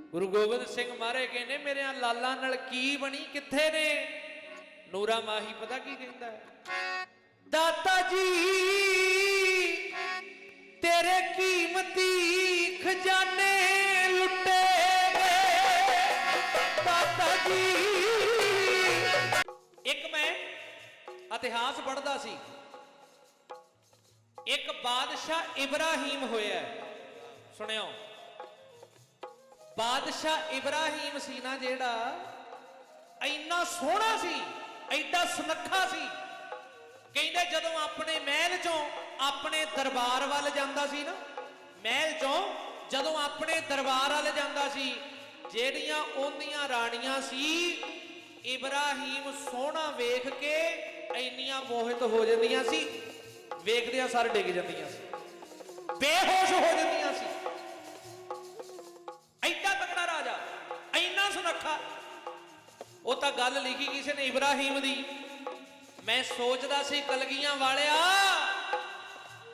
ਗੁਰੂ ਗੋਬਿੰਦ ਸਿੰਘ ਮਹਾਰਾਜ ਕਹਿੰਦੇ, ਮੇਰੇ ਲਾਲਾਂ ਨਾਲ ਕੀ ਬਣੀ? ਕਿੱਥੇ ਨੇ? ਨੂਰਾ ਮਾਹੀ ਪਤਾ ਕੀ ਕਹਿੰਦਾ ਹੈ? ਦਾਤਾ ਜੀ, ਤੇਰੇ ਕੀਮਤੀ ਖਜ਼ਾਨੇ ਲੁੱਟੇ ਗਏ। ਦਾਤਾ ਜੀ। ਇੱਕ ਮੈਂ ਇਤਿਹਾਸ ਪੜ੍ਹਦਾ ਸੀ। ਇੱਕ ਬਾਦਸ਼ਾਹ ਇਬਰਾਹੀਮ ਹੋਇਆ ਸੁਣਿਓ। ਬਾਦਸ਼ਾਹ ਇਬਰਾਹੀਮ ਸੀ ਨਾ ਜਿਹੜਾ ਇੰਨਾ ਸੋਹਣਾ ਸੀ, ਐਡਾ ਸੁਨੱਖਾ ਸੀ। ਕਹਿੰਦੇ ਜਦੋਂ ਆਪਣੇ ਮਹਿਲ ਚੋਂ ਆਪਣੇ ਦਰਬਾਰ ਵੱਲ ਜਾਂਦਾ ਸੀ ਨਾ, ਮਹਿਲ ਚੋਂ ਜਦੋਂ ਆਪਣੇ ਦਰਬਾਰ ਵੱਲ ਜਾਂਦਾ ਸੀ, ਜਿਹੜੀਆਂ ਉਹਦੀਆਂ ਰਾਣੀਆਂ ਸੀ, ਇਬਰਾਹੀਮ ਸੋਹਣਾ ਵੇਖ ਕੇ ਇੰਨੀਆਂ ਮੋਹਿਤ ਹੋ ਜਾਂਦੀਆਂ ਸੀ, ਵੇਖਦਿਆਂ ਸਾਰ ਡਿੱਗ ਜਾਂਦੀਆਂ ਸੀ। ਬੇਹੋਸ਼ ਹੋ ਜਾਂਦੀਆਂ ਉਹ ਤਾਂ ਗੱਲ ਲਿਖੀ ਕਿਸੇ ਨੇ ਇਬਰਾਹੀਮ ਦੀ। ਮੈਂ ਸੋਚਦਾ ਸੀ, ਕਲਗੀਆਂ ਵਾਲਿਆ,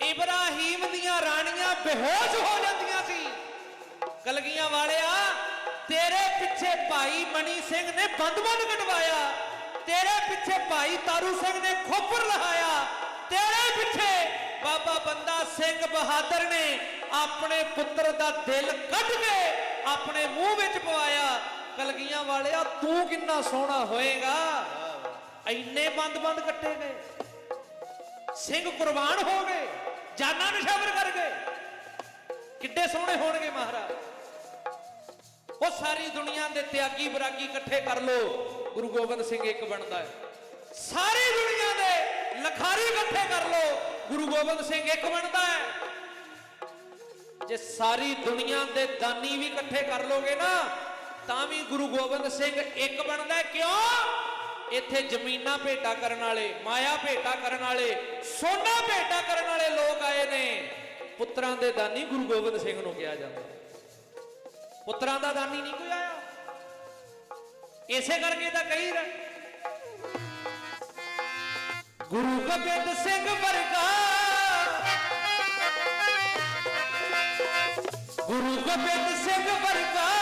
ਇਬਰਾਹੀਮ ਦੀਆਂ ਰਾਣੀਆਂ ਬੇਹੋਸ਼ ਹੋ ਜਾਂਦੀਆਂ ਸੀ। ਕਲਗੀਆਂ ਵਾਲਿਆ, ਤੇਰੇ ਪਿੱਛੇ ਭਾਈ ਮਣੀ ਸਿੰਘ ਨੇ ਬੰਦ-ਬੰਦ ਕਟਵਾਇਆ ਤੇਰੇ ਪਿੱਛੇ ਭਾਈ ਤਾਰੂ ਸਿੰਘ ਨੇ ਖੋਪਰ ਲਹਾਇਆ। ਤੇਰੇ ਪਿੱਛੇ ਬਾਬਾ ਬੰਦਾ ਸਿੰਘ ਬਹਾਦਰ ਨੇ ਆਪਣੇ ਪੁੱਤਰ ਦਾ ਦਿਲ ਕੱਢ ਕੇ ਆਪਣੇ ਮੂੰਹ ਵਿੱਚ ਪਵਾਇਆ। ਕਲਗੀਆਂ ਵਾਲਿਆ, ਤੂੰ ਕਿੰਨਾ ਸੋਹਣਾ ਹੋਏਗਾ? ਇੰਨੇ ਬੰਦ-ਬੰਦ ਕੱਟੇ ਗਏ। ਸਿੰਘ ਕੁਰਬਾਨ ਹੋ ਗਏ, ਜਾਨਾਂ ਨਿਸ਼ਾਵਰ ਕਰ ਗਏ। ਕਿੱਡੇ ਸੋਹਣੇ ਹੋਣਗੇ ਮਹਾਰਾਜ। ਉਹ ਸਾਰੀ ਦੁਨੀਆ ਦੇ ਤਿਆਗੀ ਬਰਾਗੀ ਇਕੱਠੇ ਕਰ ਲੋ ਗੁਰੂ ਗੋਬਿੰਦ ਸਿੰਘ ਇੱਕ ਬਣਦਾ ਹੈ। ਸਾਰੀ ਦੁਨੀਆ ਦੇ ਲਖਾਰੀ ਇਕੱਠੇ ਕਰ ਲੋ ਗੁਰੂ ਗੋਬਿੰਦ ਸਿੰਘ ਇੱਕ ਬਣਦਾ ਹੈ। ਜੇ ਸਾਰੀ ਦੁਨੀਆ ਦੇ ਦਾਨੀ ਵੀ ਇਕੱਠੇ ਕਰ ਲੋਗੇ ਨਾ ਤਾਂ ਵੀ ਗੁਰੂ ਗੋਬਿੰਦ ਸਿੰਘ ਇੱਕ ਬਣਦਾ ਕਿਉਂ? ਇੱਥੇ ਜ਼ਮੀਨਾਂ ਭੇਟਾ ਕਰਨ ਵਾਲੇ, ਮਾਇਆ ਭੇਟਾ ਕਰਨ ਵਾਲੇ, ਸੋਨਾ ਭੇਟਾ ਕਰਨ ਵਾਲੇ ਲੋਕ ਆਏ ਨੇ। ਪੁੱਤਰਾਂ ਦੇ ਦਾਨੀ ਗੁਰੂ ਗੋਬਿੰਦ ਸਿੰਘ ਨੂੰ ਕਿਹਾ ਜਾਂਦਾ। ਪੁੱਤਰਾਂ ਦਾ ਦਾਨੀ ਨਹੀਂ ਕੋਈ ਆਇਆ। ਇਸੇ ਕਰਕੇ ਤਾਂ ਕਹੀ ਰ ਗੁਰੂ ਗੋਬਿੰਦ ਸਿੰਘ ਵਰਗਾ। ਗੁਰੂ ਗੋਬਿੰਦ ਸਿੰਘ ਵਰਗਾ।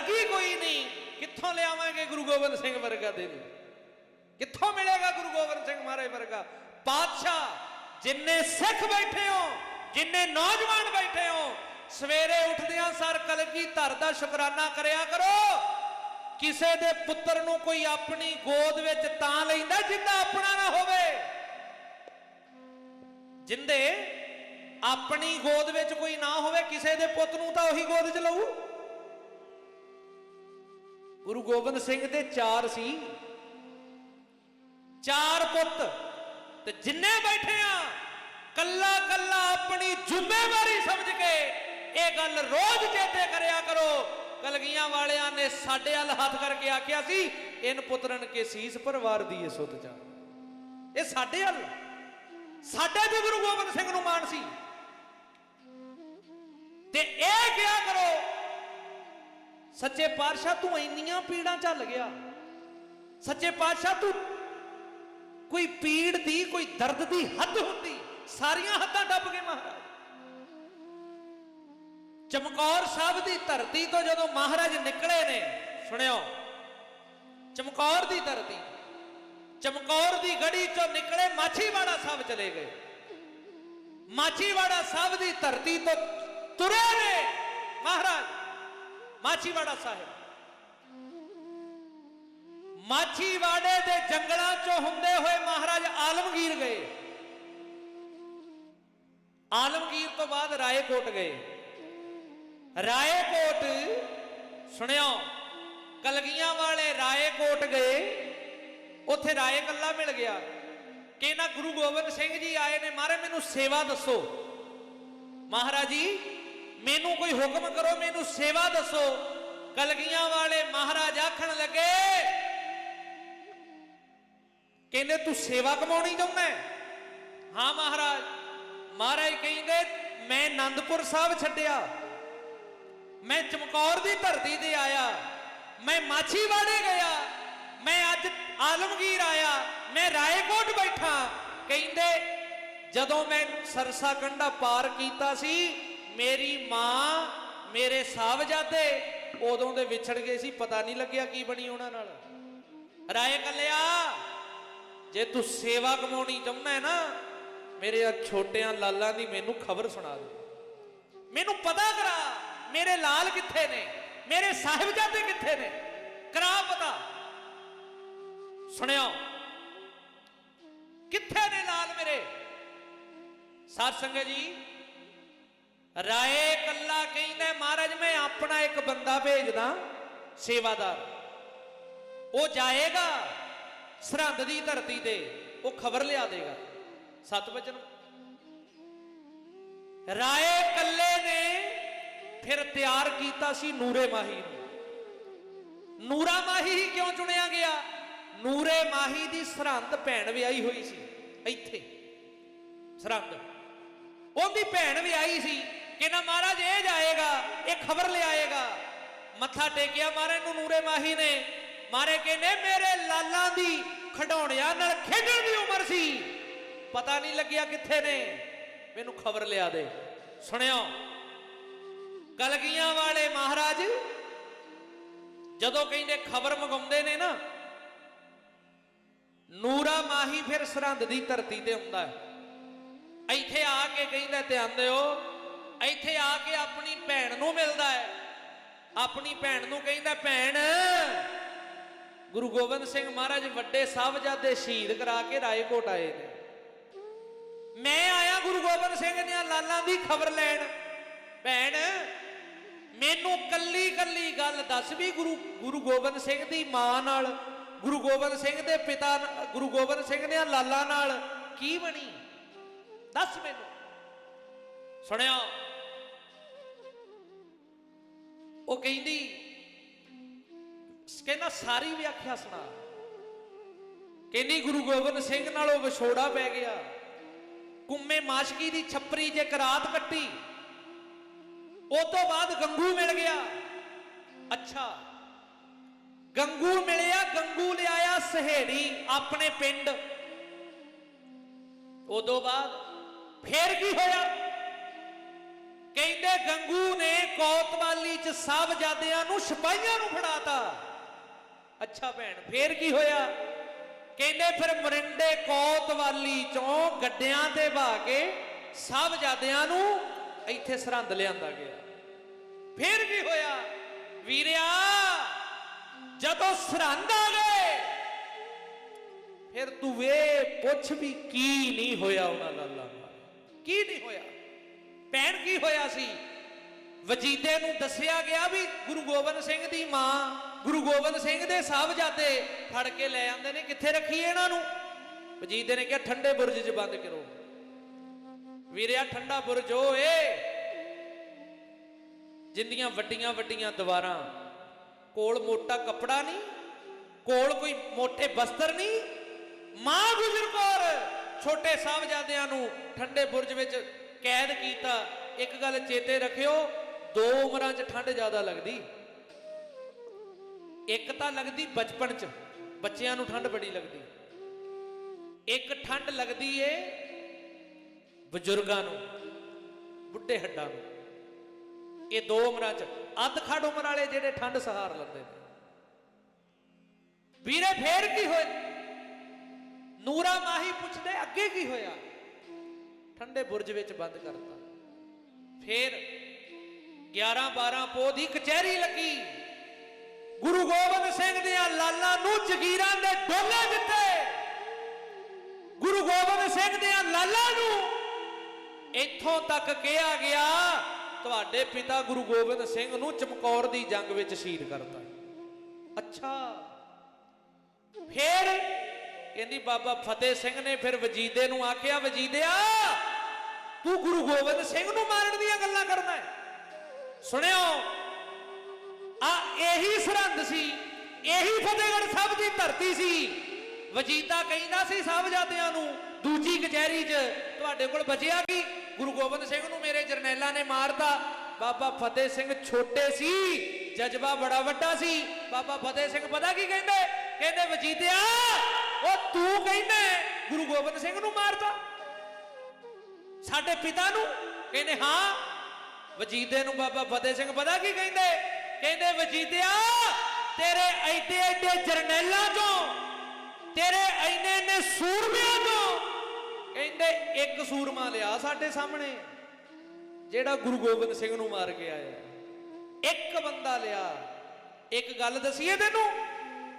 ਵਰਗਾ ਕੋਈ ਨਹੀਂ। ਕਿੱਥੋਂ ਲਿਆਵਾਂਗੇ ਗੁਰੂ ਗੋਬਿੰਦ ਸਿੰਘ ਵਰਗਾ ਦੇ ਨੂੰ ਕਿੱਥੋਂ ਮਿਲੇਗਾ ਗੁਰੂ ਗੋਬਿੰਦ ਸਿੰਘ ਮਹਾਰਾਜ ਵਰਗਾ? ਬਾਦਸ਼ਾਹ ਜਿੰਨੇ ਸਿੱਖ ਬੈਠੇ ਹੋ, ਜਿੰਨੇ ਨੌਜਵਾਨ ਬੈਠੇ ਹੋ, ਸਵੇਰੇ ਉੱਠਦਿਆਂ ਸਰ ਕਲਗੀ ਧਰ ਦਾ ਸ਼ੁਕਰਾਨਾ ਕਰਿਆ ਕਰੋ। ਕਿਸੇ ਦੇ ਪੁੱਤਰ ਨੂੰ ਕੋਈ ਆਪਣੀ ਗੋਦ ਵਿੱਚ ਤਾਂ ਲੈਂਦਾ ਜਿੰਦਾ ਆਪਣਾ ਨਾ ਹੋਵੇ। ਜਿੰਦੇ ਆਪਣੀ ਗੋਦ ਵਿੱਚ ਕੋਈ ਨਾ ਹੋਵੇ, ਕਿਸੇ ਦੇ ਪੁੱਤ ਨੂੰ ਤਾਂ ਉਹੀ ਗੋਦ 'ਚ ਲਊ। ਗੁਰੂ ਗੋਬਿੰਦ ਸਿੰਘ ਦੇ ਚਾਰ ਸੀ। ਚਾਰ ਪੁੱਤ ਤੇ ਜਿੰਨੇ ਬੈਠੇ ਆ, ਕੱਲਾ ਕੱਲਾ ਆਪਣੀ ਜ਼ਿੰਮੇਵਾਰੀ ਸਮਝ ਕੇ ਇਹ ਗੱਲ ਰੋਜ਼ ਚੇਤੇ ਕਰਿਆ ਕਰੋ। ਕਲਗੀਆਂ ਵਾਲਿਆਂ ਨੇ ਸਾਡੇ ਵੱਲ ਹੱਥ ਕਰਕੇ ਆਖਿਆ ਸੀ ਇਨ ਪੁੱਤਰਨ ਕੇ ਸੀਸ ਪਰਿਵਾਰ ਦੀ ਇਹ ਸੁਤ ਜਾ। ਇਹ ਸਾਡੇ ਵੱਲ, ਸਾਡੇ ਵੀ ਗੁਰੂ ਗੋਬਿੰਦ ਸਿੰਘ ਨੂੰ ਮਾਣ ਸੀ। ਤੇ ਇਹ ਕਿਹਾ ਕਰੋ ਸੱਚੇ ਪਾਤਸ਼ਾਹ ਤੂੰ ਇੰਨੀਆਂ ਪੀੜਾਂ ਝੱਲ ਗਿਆ। ਸੱਚੇ ਪਾਤਸ਼ਾਹ ਤੂੰ ਕੋਈ ਪੀੜ ਦੀ, ਕੋਈ ਦਰਦ ਦੀ ਹੱਦ ਹੁੰਦੀ। ਸਾਰੀਆਂ ਹੱਦਾਂ ਟੱਪ ਗਏ ਮਹਾਰਾਜ। ਚਮਕੌਰ ਸਾਹਿਬ ਦੀ ਧਰਤੀ ਤੋਂ ਜਦੋਂ ਮਹਾਰਾਜ ਨਿਕਲੇ ਨੇ, ਸੁਣਿਓ, ਚਮਕੌਰ ਦੀ ਧਰਤੀ, ਚਮਕੌਰ ਦੀ ਗੜੀ ਚੋਂ ਨਿਕਲੇ ਮਾਛੀਵਾੜਾ ਸਾਹਿਬ ਚਲੇ ਗਏ। ਮਾਛੀਵਾੜਾ ਸਾਹਿਬ ਦੀ ਧਰਤੀ ਤੋਂ ਤੁਰੇ ਨੇ ਮਹਾਰਾਜ। ਮਾਛੀਵਾੜਾ ਸਾਹਿਬ। ਮਾਛੀਵਾੜੇ ਦੇ ਜੰਗਲਾਂ ਚੋਂ ਹੁੰਦੇ ਹੋਏ ਮਹਾਰਾਜ ਆਲਮਗੀਰ ਗਏ। ਆਲਮਗੀਰ ਤੋਂ ਬਾਅਦ ਰਾਏਕੋਟ ਗਏ। ਰਾਏਕੋਟ, ਸੁਣਿਓ, ਕਲਗੀਆਂ ਵਾਲੇ ਰਾਏਕੋਟ ਗਏ। ਉੱਥੇ ਰਾਏ ਕੱਲਾ ਮਿਲ ਗਿਆ। ਕਿ ਨਾ ਗੁਰੂ ਗੋਬਿੰਦ ਸਿੰਘ ਜੀ ਆਏ ਨੇ, ਮਾਰੇ ਮੈਨੂੰ ਸੇਵਾ ਦੱਸੋ। ਮਹਾਰਾਜ ਜੀ ਮੈਨੂੰ ਕੋਈ ਹੁਕਮ ਕਰੋ, ਮੈਨੂੰ ਸੇਵਾ ਦੱਸੋ। ਕਲਗੀਆਂ ਵਾਲੇ ਮਹਾਰਾਜ ਆਖਣ ਲੱਗੇ, ਕਹਿੰਦੇ, ਤੂੰ ਸੇਵਾ ਕਮਾਉਣੀ ਚਾਹੁੰਦਾ ਹਾਂ? ਮਹਾਰਾਜ। ਮਹਾਰਾਜ ਕਹਿੰਦੇ, ਮੈਂ ਆਨੰਦਪੁਰ ਸਾਹਿਬ ਛੱਡਿਆ। ਮੈਂ ਚਮਕੌਰ ਦੀ ਧਰਤੀ ਤੇ ਆਇਆ। ਮੈਂ ਮਾਛੀਵਾੜੇ ਗਿਆ। ਮੈਂ ਅੱਜ ਆਲਮਗੀਰ ਆਇਆ। ਮੈਂ ਰਾਏਕੋਟ ਬੈਠਾ। ਕਹਿੰਦੇ, ਜਦੋਂ ਮੈਂ ਸਰਸਾ ਕੰਡਾ ਪਾਰ ਕੀਤਾ ਸੀ ਮੇਰੀ ਮਾਂ ਮੇਰੇ ਸਾਹਿਬਜ਼ਾਦੇ ਉਦੋਂ ਦੇ ਵਿਛੜ ਗਏ ਸੀ, ਪਤਾ ਨਹੀਂ ਲੱਗਿਆ ਕੀ ਬਣੀ ਉਹਨਾਂ ਨਾਲ। ਰਾਏ ਕੱਲਿਆ, ਜੇ ਤੂੰ ਸੇਵਾ ਕਮਾਉਣੀ ਚਾਹੁੰਦਾ ਹੈ ਨਾ, ਮੇਰੇ ਆ ਛੋਟਿਆਂ ਲਾਲਾਂ ਦੀ ਮੈਨੂੰ ਖਬਰ ਸੁਣਾ ਦੇ। ਮੈਨੂੰ ਪਤਾ ਕਰਾ, ਮੇਰੇ ਲਾਲ ਕਿੱਥੇ ਨੇ, ਮੇਰੇ ਸਾਹਿਬਜ਼ਾਦੇ ਕਿੱਥੇ ਨੇ, ਕਰਾ ਪਤਾ। ਸੁਣਿਓ, ਕਿੱਥੇ ਨੇ ਲਾਲ ਮੇਰੇ? ਸਾਧ ਸੰਗਤ ਜੀ ਰਾਏ ਕੱਲਾ ਕਹਿੰਦਾ, ਮਹਾਰਾਜ, ਮੈਂ ਆਪਣਾ ਇੱਕ ਬੰਦਾ ਭੇਜਦਾ ਸੇਵਾਦਾਰ। ਉਹ ਜਾਏਗਾ ਸਰਹੰਦ ਦੀ ਧਰਤੀ ਤੇ, ਉਹ ਖਬਰ ਲਿਆ ਦੇਗਾ। ਸਤ ਵਚਨ ਰਾਏ ਕੱਲੇ ਨੇ ਫਿਰ ਤਿਆਰ ਕੀਤਾ ਸੀ ਨੂਰੇ ਮਾਹੀ ਨੂੰ। ਨੂਰਾ ਮਾਹੀ ਹੀ ਕਿਉਂ ਚੁਣਿਆ ਗਿਆ? ਨੂਰੇ ਮਾਹੀ ਦੀ ਸਰਹੰਦ ਭੈਣ ਵਿਆਹੀ ਹੋਈ ਸੀ, ਇੱਥੇ। ਸਰਹੰਦ। ਉਹਦੀ ਭੈਣ ਵਿਆਹੀ ਸੀ। ਕਹਿੰਦਾ ਮਹਾਰਾਜ, ਇਹ ਜਾਏਗਾ ਇਹ ਖਬਰ ਲਿਆਏਗਾ ਮੱਥਾ ਟੇਕਿਆ ਮਹਾਰਾਜ ਨੂੰ, ਨੂਰੇ ਮਾਹੀ ਨੇ। ਮਾਰੇ ਕਹਿੰਦੇ, ਮੇਰੇ ਲਾਲਾਂ ਦੀ ਖਡੌਣਿਆਂ ਨਾਲ ਖੇਡਣ ਦੀ ਉਮਰ ਸੀ। ਪਤਾ ਨਹੀਂ ਲੱਗਿਆ ਕਿੱਥੇ ਨੇ। ਮੈਨੂੰ ਖਬਰ ਲਿਆ ਦੇ। ਸੁਣਿਓ। ਕਲਗੀਆਂ ਵਾਲੇ ਮਹਾਰਾਜ, ਜਦੋਂ ਕਹਿੰਦੇ ਖਬਰ ਮੰਗਾਉਂਦੇ ਨੇ ਨਾ, ਨੂਰਾ ਮਾਹੀ ਫਿਰ ਸਰਹੰਦ ਦੀ ਧਰਤੀ ਤੇ ਹੁੰਦਾ ਹੈ। ਇੱਥੇ ਆ ਕੇ ਕਹਿੰਦਾ, ਧਿਆਨ ਦਿਓ ਇੱਥੇ ਆ ਕੇ ਆਪਣੀ ਭੈਣ ਨੂੰ ਮਿਲਦਾ ਹੈ। ਆਪਣੀ ਭੈਣ ਨੂੰ ਕਹਿੰਦਾ, ਭੈਣ, ਗੁਰੂ ਗੋਬਿੰਦ ਸਿੰਘ ਮਹਾਰਾਜ ਵੱਡੇ ਸਾਹਿਬਜ਼ਾਦੇ ਸ਼ਹੀਦ ਕਰਾ ਕੇ ਰਾਏਕੋਟ ਆਏ ਨੇ। ਮੈਂ ਆਇਆ ਗੁਰੂ ਗੋਬਿੰਦ ਸਿੰਘ ਦੀਆਂ ਲਾਲਾਂ ਦੀ ਖਬਰ ਲੈਣ। ਭੈਣ, ਮੈਨੂੰ ਕੱਲੀ ਕੱਲੀ ਗੱਲ ਦੱਸ ਵੀ ਗੁਰੂ ਗੁਰੂ ਗੋਬਿੰਦ ਸਿੰਘ ਦੀ ਮਾਂ ਨਾਲ, ਗੁਰੂ ਗੋਬਿੰਦ ਸਿੰਘ ਦੇ ਪਿਤਾ ਗੁਰੂ ਗੋਬਿੰਦ ਸਿੰਘ ਦੀਆਂ ਲਾਲਾਂ ਨਾਲ ਕੀ ਬਣੀ? ਦੱਸ ਮੈਨੂੰ। ਸੁਣਿਆ ਉਹ ਕਹਿੰਦੀ, ਕਹਿੰਦਾ ਸਾਰੀ ਵਿਆਖਿਆ ਸੁਣਾ। ਕਹਿੰਦੀ ਗੁਰੂ ਗੋਬਿੰਦ ਸਿੰਘ ਨਾਲੋਂ ਵਿਛੋੜਾ ਪੈ ਗਿਆ। ਕੁੰਮੇ ਮਾਸ਼ਕੀ ਦੀ ਛੱਪਰੀ ਜੇ ਰਾਤ ਕੱਟੀ, ਉਹ ਤੋਂ ਬਾਅਦ ਗੰਗੂ ਮਿਲ ਗਿਆ। ਅੱਛਾ, ਗੰਗੂ ਮਿਲਿਆ, ਗੰਗੂ ਲਿਆਇਆ ਸਹੇੜੀ ਆਪਣੇ ਪਿੰਡ। ਉਦੋਂ ਬਾਅਦ ਫੇਰ ਕੀ ਹੋਇਆ? ਕਹਿੰਦੇ ਗੰਗੂ ਨੇ ਕੋਤਵਾਲੀ ਚ ਸਾਹਿਬਜ਼ਾਦਿਆਂ ਨੂੰ ਸਿਪਾਹੀਆਂ ਨੂੰ ਫੜਾਤਾ। ਅੱਛਾ ਭੈਣ, ਫੇਰ ਕੀ ਹੋਇਆ? ਕਹਿੰਦੇ ਫਿਰ ਮਰਿੰਡੇ ਕੋਤਵਾਲੀ ਚੋਂ ਗੱਡਿਆਂ ਤੇ ਬਾ ਕੇ ਸਾਹਿਬਜ਼ਾਦਿਆਂ ਨੂੰ ਇੱਥੇ ਸਰਹੰਦ ਲਿਆਂਦਾ ਗਿਆ। ਫੇਰ ਕੀ ਹੋਇਆ? ਵੀਰਿਆ, ਜਦੋਂ ਸਰਹੰਦ ਆ ਗਏ, ਫਿਰ ਤੂੰ ਵੇ ਪੁੱਛ ਵੀ ਕੀ ਨਹੀਂ ਹੋਇਆ ਉਹਨਾਂ ਲਾਲਾਂ। ਨਾਲ ਕੀ ਨਹੀਂ ਹੋਇਆ? ਭੈਣ ਕੀ ਹੋਇਆ ਸੀ? ਵਜੀਦੇ ਨੂੰ ਦੱਸਿਆ ਗਿਆ ਵੀ ਗੁਰੂ ਗੋਬਿੰਦ ਸਿੰਘ ਦੀ ਮਾਂ ਗੁਰੂ ਗੋਬਿੰਦ ਸਿੰਘ ਦੇ ਸਾਹਿਬਜ਼ਾਦੇ ਫੜ ਕੇ ਲੈ ਆਉਂਦੇ ਨੇ। ਕਿੱਥੇ ਰੱਖੀਏ ਇਹਨਾਂ ਨੂੰ? ਵਜੀਦੇ ਨੇ ਕਿਹਾ, ਠੰਡੇ ਬੁਰਜ 'ਚ ਬੰਦ ਕਰੋ। ਵੀਰਿਆ, ਠੰਡਾ ਬੁਰਜ ਉਹ ਏ ਜਿੰਦੀਆਂ ਵੱਡੀਆਂ ਵੱਡੀਆਂ ਦੀਵਾਰਾਂ। ਕੋਲ ਮੋਟਾ ਕੱਪੜਾ ਨਹੀਂ, ਕੋਲ ਕੋਈ ਮੋਟੇ ਬਸਤਰ ਨਹੀਂ। ਮਾਂ ਗੁਜਰ ਕੌਰ, ਛੋਟੇ ਸਾਹਿਬਜ਼ਾਦਿਆਂ ਨੂੰ ਠੰਡੇ ਬੁਰਜ ਵਿੱਚ ਕੈਦ ਕੀਤਾ, ਇੱਕ ਗੱਲ ਚੇਤੇ ਰੱਖਿਓ, ਦੋ ਉਮਰਾਂ 'ਚ ਠੰਡ ਜ਼ਿਆਦਾ ਲੱਗਦੀ। ਇੱਕ ਤਾਂ ਲੱਗਦੀ ਬਚਪਨ 'ਚ, ਬੱਚਿਆਂ ਨੂੰ ਠੰਡ ਬੜੀ ਲੱਗਦੀ। ਇੱਕ ਠੰਡ ਲੱਗਦੀ ਏ ਬਜ਼ੁਰਗਾਂ ਨੂੰ, ਬੁੱਢੇ ਹੱਡਾਂ ਨੂੰ। ਇਹ ਦੋ ਉਮਰਾਂ 'ਚ, ਅੱਧ ਖੜ ਉਮਰ ਵਾਲੇ ਜਿਹੜੇ ਠੰਡ ਸਹਾਰ ਲੈਂਦੇ ਨੇ। ਵੀਰੇ ਫੇਰ ਕੀ ਹੋਇਆ? ਨੂਰਾ ਮਾਹੀ ਪੁੱਛਦੇ, ਅੱਗੇ ਕੀ ਹੋਇਆ? ਠੰਡੇ ਬੁਰਜ ਵਿੱਚ ਬੰਦ ਕਰਤਾ। ਫੇਰ 11 12 ਪੋਹ ਦੀ ਕਚਹਿਰੀ ਲੱਗੀ। ਗੁਰੂ ਗੋਬਿੰਦ ਸਿੰਘ ਦੀਆਂ ਲਾਲਾਂ ਨੂੰ ਜਗੀਰਾਂ ਦੇ ਡੋਲੇ ਦਿੱਤੇ। ਗੁਰੂ ਗੋਬਿੰਦ ਸਿੰਘ ਦੇ ਲਾਲਾਂ ਨੂੰ ਇੱਥੋਂ ਤੱਕ ਕਿਹਾ ਗਿਆ, ਤੁਹਾਡੇ ਪਿਤਾ ਗੁਰੂ ਗੋਬਿੰਦ ਸਿੰਘ ਨੂੰ ਚਮਕੌਰ ਦੀ ਜੰਗ ਵਿੱਚ ਸ਼ਹੀਦ ਕਰਤਾ। ਅੱਛਾ। ਫਿਰ ਕਹਿੰਦੀ, ਬਾਬਾ ਫਤਿਹ ਸਿੰਘ ਨੇ ਫਿਰ ਵਜੀਦੇ ਨੂੰ ਆਖਿਆ, ਵਜੀਦਿਆ, ਤੂੰ ਗੁਰੂ ਗੋਬਿੰਦ ਸਿੰਘ ਨੂੰ ਮਾਰਨ ਦੀਆਂ ਗੱਲਾਂ ਕਰਦਾ ਹੈ। ਸੁਣਿਓ, ਆ ਇਹੀ ਸਰਹੰਦ ਸੀ, ਇਹੀ ਫਤਿਹਗੜ੍ਹ ਸਾਹਿਬ ਦੀ ਧਰਤੀ ਸੀ। ਵਜੀਦਾ ਕਹਿੰਦਾ ਸੀ ਸਾਹਿਬਜ਼ਾਦਿਆਂ ਨੂੰ, ਦੂਜੀ ਕਚਹਿਰੀ 'ਚ, ਤੁਹਾਡੇ ਕੋਲ ਬਚਿਆ ਕੀ? ਗੁਰੂ ਗੋਬਿੰਦ ਸਿੰਘ ਨੂੰ ਮੇਰੇ ਜਰਨੈਲਾਂ ਨੇ ਮਾਰਤਾ। ਬਾਬਾ ਫਤਿਹ ਸਿੰਘ ਛੋਟੇ ਸੀ, ਜਜ਼ਬਾ ਬੜਾ ਵੱਡਾ ਸੀ। ਬਾਬਾ ਫਤਿਹ ਸਿੰਘ ਪਤਾ ਕੀ ਕਹਿੰਦੇ? ਕਹਿੰਦੇ, ਵਜੀਦਿਆ ਉਹ ਤੂੰ ਕਹਿੰਦਾ ਗੁਰੂ ਗੋਬਿੰਦ ਸਿੰਘ ਨੂੰ ਮਾਰਦਾ। ਸਾਡੇ ਪਿਤਾ ਨੂੰ ਕਹਿੰਦੇ, ਹਾਂ, ਵਜੀਦੇ ਨੂੰ ਬਾਬਾ ਫਤਿਹ ਸਿੰਘ ਪਤਾ ਕੀ ਕਹਿੰਦੇ? ਕਹਿੰਦੇ, ਵਜੀਦਿਆ, ਤੇਰੇ ਐਡੇ ਐਡੇ ਜਰਨੈਲਾਂ ਚੋਂ, ਤੇਰੇ ਐਨੇ ਐਨੇ ਸੂਰਮਿਆਂ ਚੋਂ, ਕਹਿੰਦੇ, ਇੱਕ ਸੂਰਮਾ ਲਿਆ ਸਾਡੇ ਸਾਹਮਣੇ, ਜਿਹੜਾ ਗੁਰੂ ਗੋਬਿੰਦ ਸਿੰਘ ਨੂੰ ਮਾਰ ਕੇ ਆਇਆ। ਇੱਕ ਬੰਦਾ ਲਿਆ। ਇੱਕ ਗੱਲ ਦਸੀਏ ਤੈਨੂੰ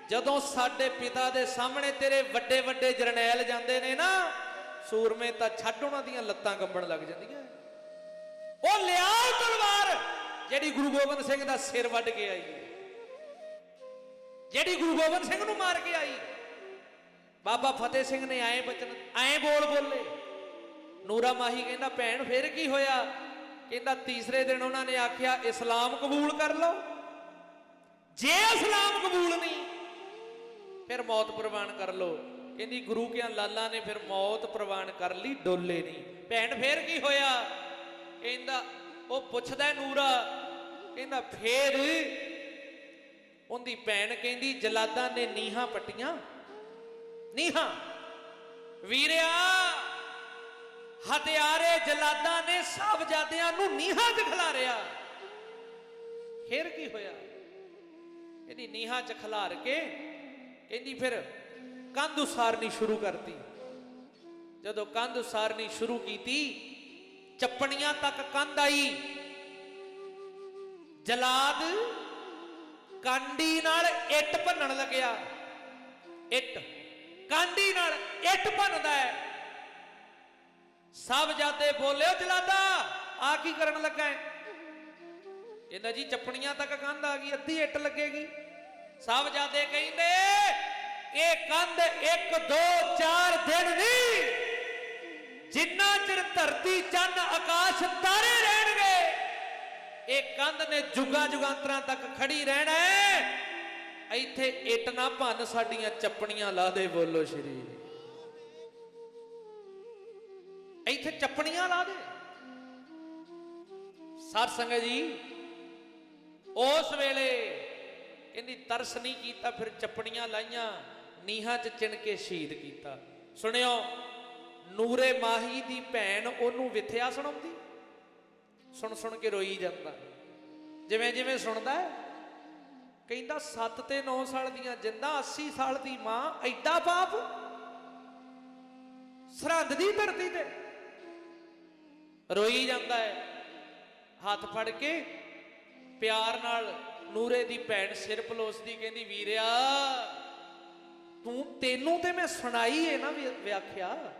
ਜਦੋਂ ਸਾਡੇ ਪਿਤਾ ਦੇ ਸਾਹਮਣੇ ਤੇਰੇ ਵੱਡੇ ਵੱਡੇ ਜਰਨੈਲ ਜਾਂਦੇ ਨੇ ਨਾ, ਸੂਰਮੇ ਤਾਂ ਛੱਡ ਉਹਨਾਂ ਦੀਆਂ ਲੱਤਾਂ ਕੰਬਣ ਲੱਗ ਜਾਂਦੀਆਂ। ਉਹ ਲਿਆ ਤਲਵਾਰ ਜਿਹੜੀ ਗੁਰੂ ਗੋਬਿੰਦ ਸਿੰਘ ਦਾ ਸਿਰ ਵੱਢ ਕੇ ਆਈ ਜਿਹੜੀ ਗੁਰੂ ਗੋਬਿੰਦ ਸਿੰਘ ਨੂੰ ਮਾਰ ਕੇ ਆਈ। ਬਾਬਾ ਫਤਿਹ ਸਿੰਘ ਨੇ ਐਂ ਬਚਨ ਐਂ ਬੋਲ ਬੋਲੇ। ਨੂਰਾ ਮਾਹੀ ਕਹਿੰਦਾ, ਭੈਣ, ਫਿਰ ਕੀ ਹੋਇਆ? ਕਹਿੰਦਾ, ਤੀਸਰੇ ਦਿਨ ਉਹਨਾਂ ਨੇ ਆਖਿਆ, ਇਸਲਾਮ ਕਬੂਲ ਕਰ ਲਓ। ਜੇ ਇਸਲਾਮ ਕਬੂਲ ਨਹੀਂ ਫਿਰ ਮੌਤ ਪ੍ਰਵਾਨ ਕਰ ਲੋ ਕਹਿੰਦੀ, ਗੁਰੂ ਕਿਆਂ ਲਾਲਾ ਨੇ ਫਿਰ ਮੌਤ ਪ੍ਰਵਾਨ ਕਰ ਲਈ, ਡੋਲੇ ਨਹੀਂ। ਭੈਣ, ਫੇਰ ਕੀ ਹੋਇਆ? ਕਹਿੰਦਾ, ਉਹ ਪੁੱਛਦਾ ਨੂਰਾ, ਕਹਿੰਦਾ, ਫੇਰ? ਉਹਦੀ ਭੈਣ ਕਹਿੰਦੀ, ਜਲਾਦਾਂ ਨੇ ਨੀਹਾਂ ਪੱਟੀਆਂ। ਨੀਹਾਂ? ਵੀਰਿਆ, ਹਥਿਆਰੇ ਜਲਾਦਾਂ ਨੇ ਸਾਹਿਬਜ਼ਾਦਿਆਂ ਨੂੰ ਨੀਹਾਂ 'ਚ ਖਿਲਾਰਿਆ। ਫੇਰ ਕੀ ਹੋਇਆ? ਇਹਦੀ ਨੀਹਾਂ 'ਚ ਖਿਲਾਰ ਕੇ ਕਹਿੰਦੀ ਫਿਰ ਕੰਧ ਉਸਾਰਨੀ ਸ਼ੁਰੂ ਕਰਤੀ। ਜਦੋਂ ਕੰਧ ਉਸਾਰਨੀ ਸ਼ੁਰੂ ਕੀਤੀ, ਚੱਪਣੀਆਂ ਤੱਕ ਕੰਧ ਆਈ। ਜਲਾਦ ਕਾਂਡੀ ਨਾਲ ਇੱਟ ਭੰਨਣ ਲੱਗਿਆ। ਇੱਟ, ਕਾਂਡੀ ਨਾਲ ਇੱਟ ਭੰਨਦਾ ਹੈ। ਸਭ ਜਾਦੇ ਬੋਲਿਓ, ਜਲਾਦਾ ਆ ਕੀ ਕਰਨ ਲੱਗਾ ਹੈ? ਕਹਿੰਦਾ ਜੀ, ਚੱਪਣੀਆਂ ਤੱਕ ਕੰਧ ਆ ਗਈ, ਅੱਧੀ ਇੱਟ ਲੱਗੇਗੀ। ਸਾਹਿਬਜ਼ਾਦੇ ਕਹਿੰਦੇ, ਇਹ ਕੰਧ 1 2 4 ਦਿਨ ਨਹੀਂ। ਜਿੰਨਾ ਚਿਰ ਧਰਤੀ, ਚੰਨ, ਆਕਾਸ਼ ਤਾਰੇ ਰਹਿਣਗੇ, ਇਹ ਕੰਧ ਨੇ ਜੁਗਾ ਜੁਗਾਂਤਰਾਂ ਤੱਕ ਖੜੀ ਰਹਿਣਾ ਹੈ। ਇੱਥੇ ਇੱਟ ਨਾ ਭੰਨ ਸਾਡੀਆਂ ਚੱਪਣੀਆਂ ਲਾ ਦੇ ਬੋਲੋ ਸ਼੍ਰੀ। ਇੱਥੇ ਚੱਪਣੀਆਂ ਲਾ ਦੇ। ਸਤ ਸੰਗਤ ਜੀ, ਉਸ ਵੇਲੇ ਕਹਿੰਦੀ ਤਰਸ ਨਹੀਂ ਕੀਤਾ, ਫਿਰ ਚੱਪੜੀਆਂ ਲਾਈਆਂ, ਨੀਹਾਂ 'ਚ ਚਿਣ ਕੇ ਸ਼ਹੀਦ ਕੀਤਾ। ਸੁਣਿਓ, ਨੂਰੇ ਮਾਹੀ ਦੀ ਭੈਣ ਉਹਨੂੰ ਵਿਥਿਆ ਸੁਣਾਉਂਦੀ? ਸੁਣ ਸੁਣ ਕੇ ਰੋਈ ਜਾਂਦਾ। ਜਿਵੇਂ ਜਿਵੇਂ ਸੁਣਦਾ ਕਹਿੰਦਾ 7 ਤੇ 9 ਸਾਲ ਦੀਆਂ ਜਿੰਦਾ 80 ਸਾਲ ਦੀ ਮਾਂ ਐਡਾ ਪਾਪ, ਸਰਹੰਦ ਦੀ ਧਰਤੀ ਤੇ। ਰੋਈ ਜਾਂਦਾ ਹੈ, ਹੱਥ ਫੜ ਕੇ ਪਿਆਰ ਨਾਲ ਨੂਰੇ ਦੀ ਭੈਣ ਸਿਰ ਪਲੋਸਦੀ ਕਹਿੰਦੀ, ਵੀਰਿਆ, ਤੂੰ, ਤੈਨੂੰ ਤੇ ਮੈਂ ਸੁਣਾਈ ਏ ਨਾ ਵਿ- ਵਿਆਖਿਆ।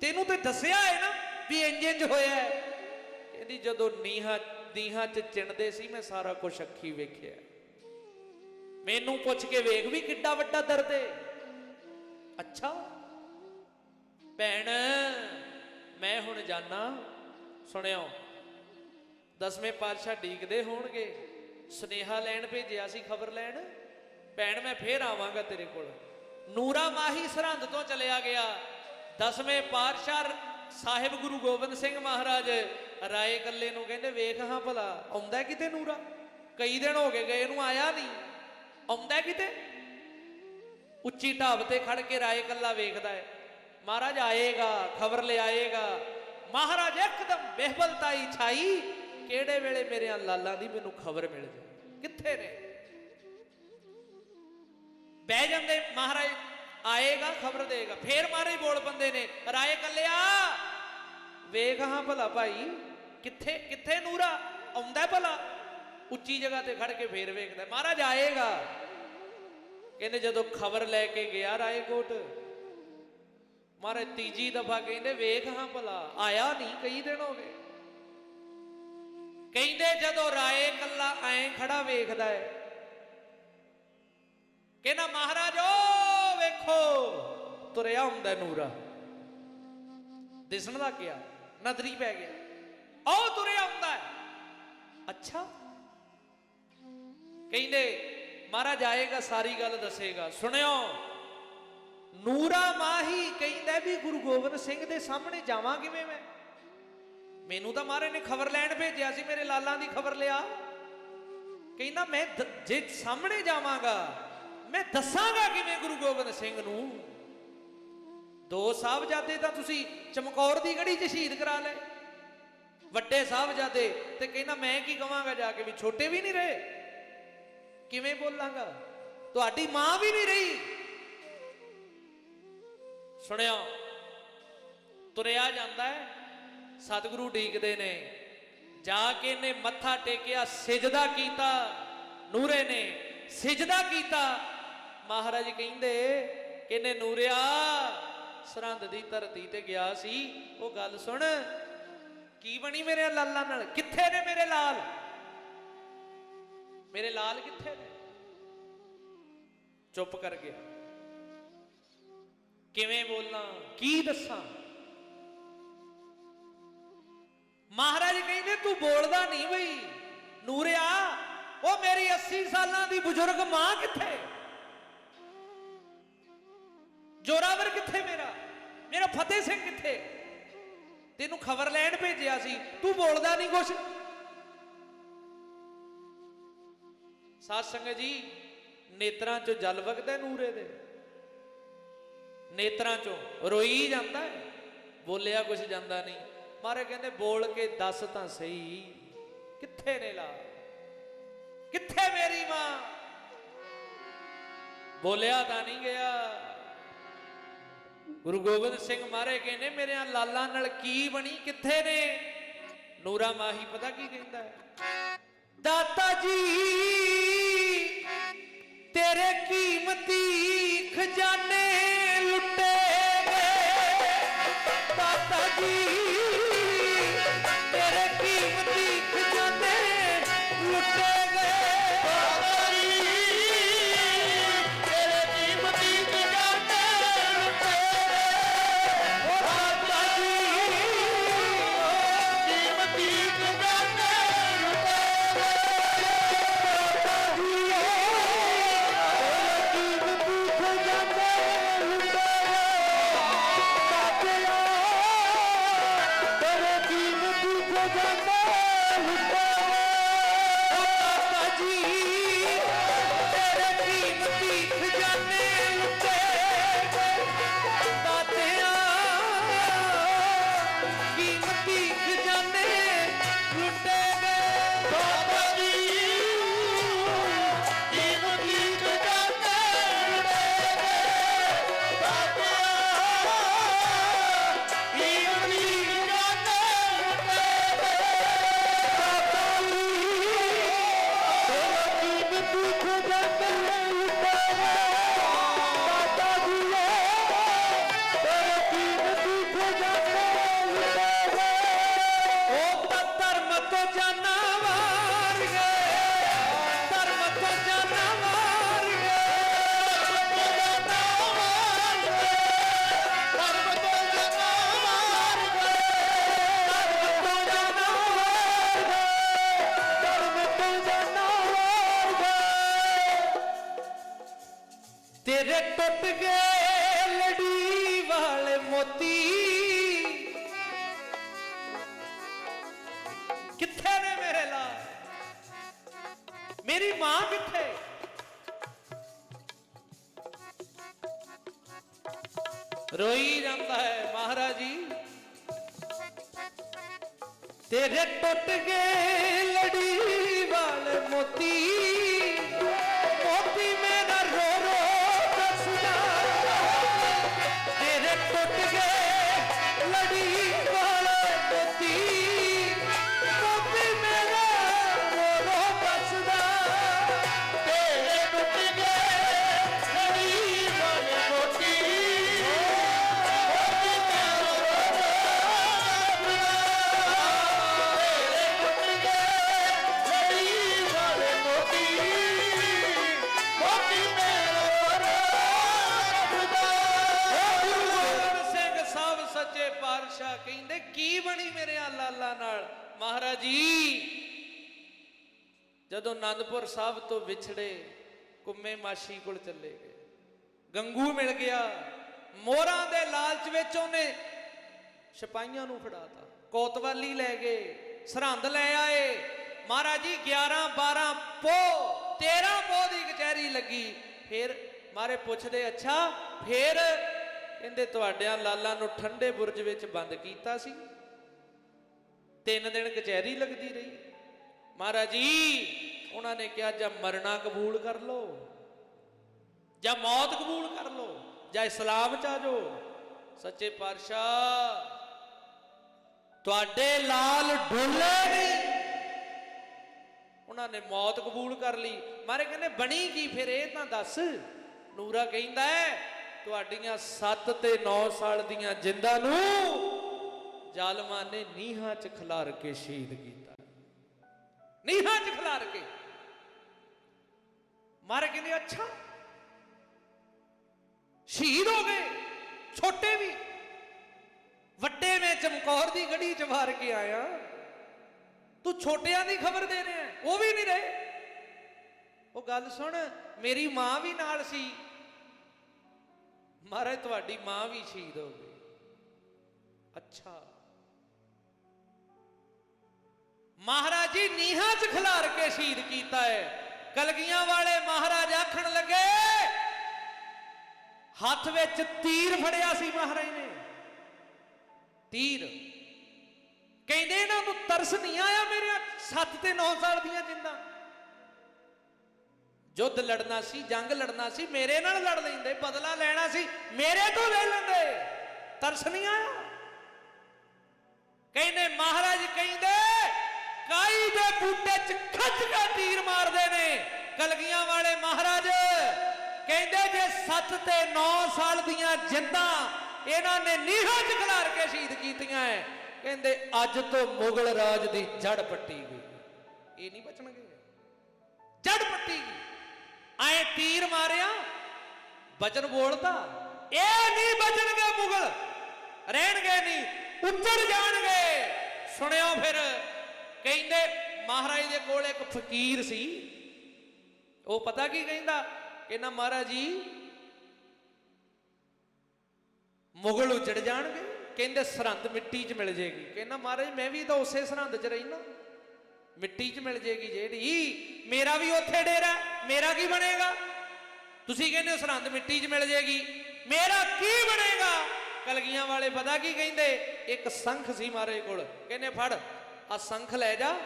ਤੈਨੂੰ ਤੇ ਦੱਸਿਆ ਹੈ ਨਾ ਵੀ ਇੰਜ ਇੰਜ ਹੋਇਆ ਕਹਿੰਦੀ, ਜਦੋਂ ਨੀਹਾਂ ਨੀਹਾਂ ਚ ਚਿਣਦੇ ਸੀ, ਮੈਂ ਸਾਰਾ ਕੁਝ ਅੱਖੀ ਵੇਖਿਆ। ਮੈਨੂੰ ਪੁੱਛ ਕੇ ਵੇਖ ਵੀ ਕਿੱਡਾ ਵੱਡਾ ਦਰਦ ਏ। ਅੱਛਾ, ਭੈਣ, ਮੈਂ ਹੁਣ ਜਾਣਾ ਸੁਣਿਓ, ਦਸਵੇਂ ਪਾਤਸ਼ਾਹ ਡੀਕਦੇ ਹੋਣਗੇ। ਸੁਨੇਹਾ ਲੈਣ ਭੇਜਿਆ ਸੀ ਖਬਰ ਲੈਣ, ਭੈਣ ਮੈਂ ਫੇਰ ਆਵਾਂਗਾ ਤੇਰੇ ਕੋਲ। ਨੂਰਾ ਮਾਹੀ ਸਰਹੰਦ ਤੋਂ ਚਲਿਆ ਗਿਆ। ਦਸਵੇਂ ਪਾਤਸ਼ਾਹ ਸਾਹਿਬ ਗੁਰੂ ਗੋਬਿੰਦ ਸਿੰਘ ਮਹਾਰਾਜ ਰਾਏ ਕੱਲੇ ਨੂੰ ਕਹਿੰਦੇ, ਵੇਖ ਹਾਂ ਭਲਾ, ਆਉਂਦਾ ਕਿਤੇ ਨੂਰਾ? ਕਈ ਦਿਨ ਹੋ ਗਏ ਗਏ ਨੂੰ ਆਇਆ ਨਹੀਂ। ਆਉਂਦਾ ਕਿਤੇ? ਉੱਚੀ ਢਾਬ ਤੇ ਖੜ ਕੇ ਰਾਏ ਕੱਲਾ ਵੇਖਦਾ ਹੈ। ਮਹਾਰਾਜ ਆਏਗਾ, ਖਬਰ ਲਿਆਏਗਾ। ਮਹਾਰਾਜ ਇੱਕਦਮ ਬਹਿਬਲਤਾਈ ਛਾਈ ਕਿਹੜੇ ਵੇਲੇ ਮੇਰੇ ਲਾਲਾਂ ਦੀ ਮੈਨੂੰ ਖਬਰ ਮਿਲ ਜਾਏ? ਕਿੱਥੇ ਨੇ? ਬਹਿ ਜਾਂਦੇ, ਮਹਾਰਾਜ ਆਏਗਾ, ਖਬਰ ਦੇਗਾ। ਫੇਰ ਮਾਰੇ ਬੋਲ ਬੰਦੇ ਨੇ, ਰਾਏ ਕੱਲਿਆ। ਵੇਖ ਹਾਂ ਭਲਾ ਭਾਈ, ਕਿੱਥੇ ਕਿੱਥੇ ਨੂਰਾ? ਆਉਂਦਾ ਭਲਾ। ਉੱਚੀ ਜਗ੍ਹਾ ਤੇ ਖੜ ਕੇ ਫੇਰ ਵੇਖਦਾ। ਮਹਾਰਾਜ ਆਏਗਾ। ਕਹਿੰਦੇ ਜਦੋਂ ਖਬਰ ਲੈ ਕੇ ਗਿਆ ਰਾਏਕੋਟ, ਮਹਾਰਾਜ ਤੀਜੀ ਦਫਾ ਕਹਿੰਦੇ, ਵੇਖ ਹਾਂ ਭਲਾ, ਆਇਆ ਨਹੀਂ ਕਈ ਦਿਨ ਹੋ ਗਏ। ਕਹਿੰਦੇ ਜਦੋਂ ਰਾਏ ਕੱਲਾ ਐਂ ਖੜਾ ਵੇਖਦਾ ਹੈ ਕਹਿੰਦਾ, ਮਹਾਰਾਜ, ਓ ਵੇਖੋ, ਤੁਰਿਆ ਹੁੰਦਾ ਨੂਰਾ। ਦਿਸਣ ਦਾ ਗਿਆ ਨਦਰੀ ਪੈ ਗਿਆ। ਉਹ ਤੁਰਿਆ ਹੁੰਦਾ ਅੱਛਾ। ਕਹਿੰਦੇ, ਮਹਾਰਾਜ, ਆਏਗਾ, ਸਾਰੀ ਗੱਲ ਦੱਸੇਗਾ। ਸੁਣਿਓ, ਨੂਰਾ ਮਾਹੀ ਕਹਿੰਦਾ ਵੀ ਗੁਰੂ ਗੋਬਿੰਦ ਸਿੰਘ ਦੇ ਸਾਹਮਣੇ ਜਾਵਾਂ ਕਿਵੇਂ ਮੈਂ? ਮੈਨੂੰ ਤਾਂ ਮਹਾਰਾਜ ਨੇ ਖਬਰ ਲੈਣ ਭੇਜਿਆ ਸੀ, ਮੇਰੇ ਲਾਲਾਂ ਦੀ ਖਬਰ ਲਿਆ। ਕਹਿੰਦਾ, ਮੈਂ ਜੇ ਸਾਹਮਣੇ ਜਾਵਾਂਗਾ, ਮੈਂ ਦੱਸਾਂਗਾ ਕਿਵੇਂ ਗੁਰੂ ਗੋਬਿੰਦ ਸਿੰਘ ਨੂੰ। ਦੋ ਸਾਹਿਬਜ਼ਾਦੇ ਤਾਂ ਤੁਸੀਂ ਚਮਕੌਰ ਦੀ ਗੜੀ 'ਚ ਸ਼ਹੀਦ ਕਰਾ ਲਏ। ਵੱਡੇ ਸਾਹਿਬਜ਼ਾਦੇ ਤੇ ਕਹਿੰਦਾ, ਮੈਂ ਕੀ ਕਵਾਂਗਾ ਜਾ ਕੇ ਵੀ ਛੋਟੇ ਵੀ ਨਹੀਂ ਰਹੇ? ਕਿਵੇਂ ਬੋਲਾਂਗਾ? ਤੁਹਾਡੀ ਮਾਂ ਵੀ ਨਹੀਂ ਰਹੀ? ਸੁਣਿਆ ਤੁਰਿਆ ਜਾਂਦਾ ਹੈ। ਸਤਿਗੁਰੂ ਡੀਕਦੇ ਨੇ। ਜਾ ਕੇ ਇਹਨੇ ਮੱਥਾ ਟੇਕਿਆ, ਸਿਜਦਾ ਕੀਤਾ, ਨੂਰੇ ਨੇ। ਸਿਜਦਾ ਕੀਤਾ। ਮਹਾਰਾਜ ਕਹਿੰਦੇ ਕਿਨੇ ਨੂਰਿਆ ਸਰੰਦ ਦੀ ਧਰਤੀ ਤੇ ਗਿਆ ਸੀ। ਉਹ ਗੱਲ ਸੁਣ, ਕੀ ਬਣੀ ਮੇਰੇ ਲਾਲਾਂ ਨਾਲ? ਕਿੱਥੇ ਨੇ ਮੇਰੇ ਲਾਲ? ਮੇਰੇ ਲਾਲ ਕਿੱਥੇ ਨੇ? ਚੁੱਪ ਕਰ ਗਿਆ। ਕਿਵੇਂ ਬੋਲਾਂ? ਕੀ ਦੱਸਾਂ? ਮਹਾਰਾਜ ਕਹਿੰਦੇ, ਤੂੰ ਬੋਲਦਾ ਨਹੀਂ ਬਈ। ਨੂਰਿਆ, ਉਹ ਮੇਰੀ 80 ਸਾਲਾਂ ਦੀ ਬਜ਼ੁਰਗ ਮਾਂ ਕਿੱਥੇ? ਜੋਰਾਵਰ ਕਿੱਥੇ ਮੇਰਾ? ਮੇਰਾ ਫਤਿਹ ਸਿੰਘ ਕਿੱਥੇ? ਤੈਨੂੰ ਖਬਰ ਲੈਣ ਭੇਜਿਆ ਸੀ। ਤੂੰ ਬੋਲਦਾ ਨਹੀਂ ਕੁਛ। ਸਾਧ ਸੰਗਤ ਜੀ, ਨੇਤਰਾਂ ਚੋਂ ਜਲ ਵਗਦਾ ਨੂਰੇ ਦੇ। ਨੇਤਰਾਂ ਚੋਂ ਰੋਈ ਜਾਂਦਾ ਬੋਲਿਆ ਕੁਛ ਜਾਂਦਾ ਨਹੀਂ। ਮਾਰੇ ਕਹਿੰਦੇ, ਬੋਲ ਕੇ ਦੱਸ ਤਾਂ ਸਹੀ, ਕਿੱਥੇ ਨੇ ਲਾ? ਕਿੱਥੇ ਮੇਰੀ ਮਾਂ? ਬੋਲਿਆ ਤਾਂ ਨਹੀਂ ਗਿਆ। ਗੁਰੂ ਗੋਬਿੰਦ ਸਿੰਘ ਮਾਰੇ ਕਹਿੰਦੇ, ਮੇਰੇ ਲਾਲਾਂ ਨਾਲ ਕੀ ਬਣੀ, ਕਿੱਥੇ ਨੇ? ਨੂਰਾ ਮਾਹੀ ਪਤਾ ਕੀ ਕਹਿੰਦਾ ਦਾਤਾ ਜੀ, ਤੇਰੇ ਕੀਮਤੀ ਖਜ਼ਾਨੇ ਟੁੱਟ ਗਏ ਲੜੀ ਵਾਲੇ ਮੋਤੀ। ਕਿੱਥੇ ਨੇ ਮੇਰੇ ਲਾ ਮੇਰੀ ਮਾਂ ਕਿੱਥੇ? ਰੋਈ ਜਾਂਦਾ ਹੈ ਮਹਾਰਾਜ। ਜੀ ਤੇਰੇ ਟੁੱਟ ਗਏ ਲੜੀ ਵਾਲੇ ਮੋਤੀ। ਜਦੋਂ ਸਾਹਿਬ ਤੋਂ ਵਿਛੜੇ ਕੁੰਮੇ ਮਾਸ਼ੀ ਕੋਲ ਚੱਲੇ ਗਏ। ਗੰਗੂ ਮਿਲ ਗਿਆ। ਮੋਹਰਾਂ ਦੇ ਲਾਲਚ ਵਿੱਚ ਉਹਨੇ ਸਿਪਾਹੀਆਂ ਨੂੰ ਫੜਾਤਾ। ਕੋਤਵਾਲੀ ਲੈ ਗਏ। ਸਰਹੰਦ ਲੈ ਆਏ। ਮਹਾਰਾਜ ਜੀ 11 12 ਪੋ 13 ਪੋ ਦੀ ਕਚਹਿਰੀ ਲੱਗੀ। ਫਿਰ ਮਾਰੇ ਪੁੱਛਦੇ, ਅੱਛਾ, ਫਿਰ ਕਹਿੰਦੇ ਤੁਹਾਡਿਆਂ ਲਾਲਾਂ ਨੂੰ ਠੰਡੇ ਬੁਰਜ ਵਿੱਚ ਬੰਦ ਕੀਤਾ ਸੀ? ਤਿੰਨ ਦਿਨ ਕਚਹਿਰੀ ਲੱਗਦੀ ਰਹੀ। ਮਹਾਰਾਜ ਜੀ ਉਹਨਾਂ ਨੇ ਕਿਹਾ, ਜਾਂ ਮਰਨਾ ਕਬੂਲ ਕਰ ਲਓ, ਜਾਂ ਮੌਤ ਕਬੂਲ ਕਰ ਲਓ, ਜਾਂ ਇਸਲਾਮ ਚ ਆ ਜਾਓ। ਸੱਚੇ ਪਾਤਸ਼ਾਹ, ਤੁਹਾਡੇ ਲਾਲ ਡੋਲੇ ਨਹੀਂ ਉਹਨਾਂ ਨੇ ਮੌਤ ਕਬੂਲ ਕਰ ਲਈ। ਮਾਰੇ ਕਹਿੰਦੇ, ਬਣੀ ਕੀ ਫਿਰ ਇਹ ਤਾਂ ਦੱਸ? ਨੂਰਾ ਕਹਿੰਦਾ ਹੈ, ਤੁਹਾਡੀਆਂ 7 ਤੇ 9 ਸਾਲ ਦੀਆਂ ਜਿੰਦਾਂ ਨੂੰ ਜ਼ਾਲਮਾਂ ਨੇ ਨੀਹਾਂ 'ਚ ਖਿਲਾਰ ਕੇ ਸ਼ਹੀਦ ਕੀਤਾ। ਨੀਹਾਂ 'ਚ ਖਿਲਾਰ ਕੇ। ਮਾਰੇ ਕਹਿੰਦੇ, ਅੱਛਾ। ਸ਼ਹੀਦ ਹੋ ਗਏ, ਛੋਟੇ ਵੀ। ਵੱਡੇ ਮੈਂ ਚਮਕੌਰ ਦੀ ਗੜੀ ਚ ਵਾਰ ਕੇ ਆਇਆ। ਤੂੰ ਛੋਟਿਆਂ ਦੀ ਖਬਰ ਦੇ ਰਿਹਾ, ਉਹ ਵੀ ਨਹੀਂ ਰਹੇ। ਉਹ ਗੱਲ ਸੁਣ, ਮੇਰੀ ਮਾਂ ਵੀ ਨਾਲ ਸੀ। ਮਹਾਰਾਜ ਤੁਹਾਡੀ ਮਾਂ ਵੀ ਸ਼ਹੀਦ ਹੋ ਗਈ। ਅੱਛਾ। ਮਹਾਰਾਜ ਜੀ, ਨੀਹਾਂ 'ਚ ਖਿਲਾਰ ਕੇ ਸ਼ਹੀਦ ਕੀਤਾ ਹੈ। ਕਲਗੀਆਂ ਵਾਲੇ ਮਹਾਰਾਜ ਆਖਣ ਲੱਗੇ, ਹੱਥ ਵਿੱਚ ਤੀਰ ਫੜਿਆ ਸੀ ਮਹਾਰਾਜ ਨੇ। ਤੀਰ। ਕਹਿੰਦੇ ਇਹਨਾਂ ਨੂੰ ਤਰਸ ਨਹੀਂ ਆਇਆ ਮੇਰੇ 7 ਤੇ 9 ਸਾਲ ਦੀਆਂ ਜਿੰਦਾਂ। ਯੁੱਧ ਲੜਨਾ ਸੀ, ਜੰਗ ਲੜਨਾ ਸੀ, ਮੇਰੇ ਨਾਲ ਲੜ ਲੈਂਦੇ, ਬਦਲਾ ਲੈਣਾ ਸੀ, ਮੇਰੇ ਤੋਂ ਲੈ ਲੈਂਦੇ। ਤਰਸ ਨਹੀਂ ਆਇਆ। ਕਹਿੰਦੇ ਮਹਾਰਾਜ ਕਹਿੰਦੇ ਕਾਈ ਦੇ ਬੂਟੇ 'ਚ ਖੱਜ ਕੇ ਤੀਰ ਮਾਰਦੇ ਨੇ। ਕਲਗੀਆਂ ਵਾਲੇ ਮਹਾਰਾਜ ਕਹਿੰਦੇ ਜੇ 7 ਤੇ 9 ਸਾਲ ਦੀਆਂ ਜਿੰਦਾਂ ਇਹਨਾਂ ਨੇ ਨੀਹਾਂ 'ਚ ਖਿਲਾਰ ਕੇ ਸ਼ਹੀਦ ਕੀਤੀਆਂ ਐ, ਕਹਿੰਦੇ ਅੱਜ ਤੋਂ ਮੁਗਲ ਰਾਜ ਦੀ ਜੜ ਪੱਟੀ ਗਈ। ਇਹ ਨਹੀਂ ਬਚਣਗੇ। ਜੜ ਪੱਟੀ ਗਈ। ਐ ਤੀਰ ਮਾਰਿਆ, ਬਚਨ ਬੋਲਦਾ ਇਹ ਨਹੀਂ ਬਚਣਗੇ ਮੁਗਲ। ਰਹਿਣਗੇ ਨਹੀਂ ਉੱਤਰ ਜਾਣਗੇ। ਸੁਣਿਓ ਫਿਰ। ਕਹਿੰਦੇ, ਮਹਾਰਾਜ ਦੇ ਕੋਲ ਇੱਕ ਫਕੀਰ ਸੀ। ਉਹ ਪਤਾ ਕੀ ਕਹਿੰਦਾ? ਕਹਿੰਦਾ, ਮਹਾਰਾਜ ਜੀ, ਮੁਗਲ ਉਜੜ ਜਾਣਗੇ। ਕਹਿੰਦੇ, ਸਰਹੰਦ ਮਿੱਟੀ 'ਚ ਮਿਲ ਜੇਗੀ। ਕਹਿੰਦਾ, ਮਹਾਰਾਜ, ਮੈਂ ਵੀ ਤਾਂ ਉਸੇ ਸਰਹੰਦ 'ਚ ਰਹਿਣਾ ਮਿੱਟੀ 'ਚ ਮਿਲ ਜੇਗੀ ਜਿਹੜੀ। ਮੇਰਾ ਵੀ ਉੱਥੇ ਡੇਰਾ ਮੇਰਾ ਕੀ ਬਣੇਗਾ? ਤੁਸੀਂ ਕਹਿੰਦੇ ਹੋ, ਸਰਹੰਦ ਮਿੱਟੀ 'ਚ ਮਿਲ ਜੇਗੀ। ਮੇਰਾ ਕੀ ਬਣੇਗਾ? ਕਲਗੀਆਂ ਵਾਲੇ ਪਤਾ ਕੀ ਕਹਿੰਦੇ? ਇੱਕ ਸੰਖ ਸੀ ਮਹਾਰਾਜ ਕੋਲ। ਕਹਿੰਦੇ, ਫੜ ਆ ਸੰਖ ਲੈ ਜਾ।